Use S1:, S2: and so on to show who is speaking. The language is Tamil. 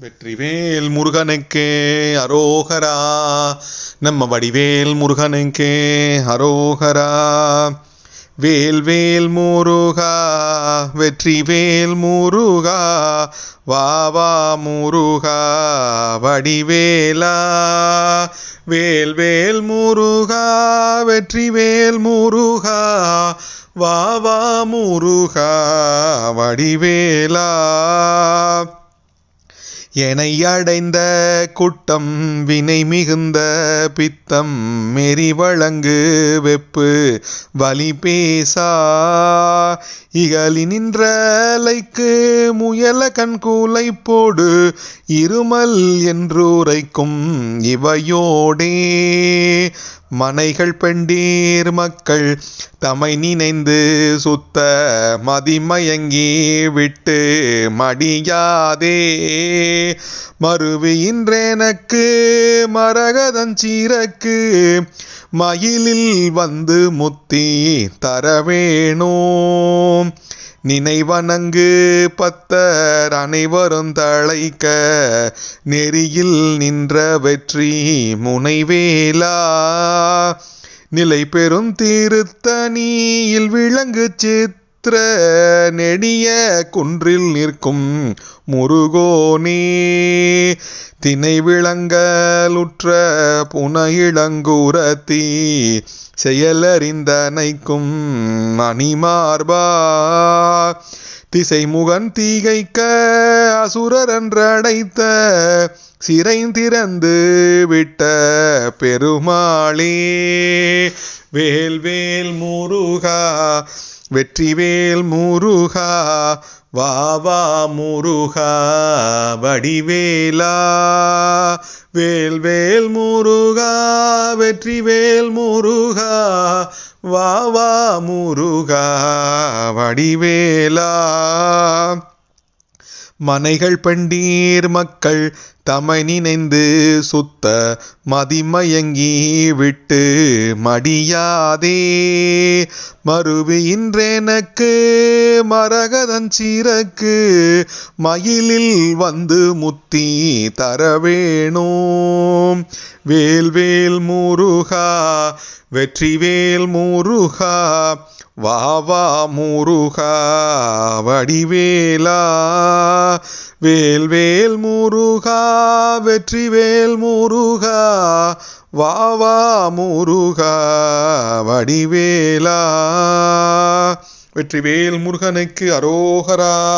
S1: வெற்றிவேல் முருகனுக்கே அரோகரா. நம்ம வடிவேல் முருகனுக்கே அரோகரா. வேல்வேல் முருகா வெற்றிவேல் முருகா. வாவா முருகா வடிவேலா. வேல்வேல் முருகா வெற்றிவேல் முருகா. வாவா முருகா வடிவேலா. எனை அடைந்த குட்டம் வினை மிகுந்த பித்தம் மெரி வழங்கு வெப்பு வலி பேசா. இகலி நின்றலைக்கு முயல கண்கூலை போடு இருமல் என்றுரைக்கும் இவையோடே. மனைகள் பெண்டீர் மக்கள் தமை நினைந்து சுத்த மதிமயங்கி விட்டு மடியாதே. மறுவியின்றெனக்கு மரகதஞ்சீரக்கு மயிலில் வந்து முத்தி தரவேணோ நினைவணங்கு பத்தர் அனைவரும் தழைக்க நெறியில் நின்ற வெற்றி முனைவேலா. நிலை பெறும் திருத்தனியில் விளங்கு சித்திர நெடிய குன்றில் நிற்கும் முருகோனே தினை விளங்கலுற்ற புனையிளங்குரத்தி. செயலறிந்தனைக்கும் மணிமார்பா. திசைமுகன் தீகைக்க அசுரர் என்றடைத்த சிறைந்திறந்து விட்ட பெருமாளே வேல்வேல் முருகா வெற்றிவேல் முருகா வா முருகா வடிவேலா. வேல்வேல் முருகா வெற்றிவேல் முருகா வா வா முருகா வடிவேலா. மனைகள் பெண்டீர் மக்கள் தமை நினைந்து சுத்த மதிமயங்கி விட்டு மடியாதே. மறுவி இன்றேனக்கு மரகதன் சீரக்கு மயிலில் வந்து முத்தி தரவேணும் வேல்வேல் முருகா வெற்றிவேல் முருகா வாவா முருகா வடிவேலா. வேல்வேல் முருகா வெற்றிவேல் முருகா வாவா முருகா வடிவேலா. வெற்றிவேல் முருகனுக்கு அரோகரா.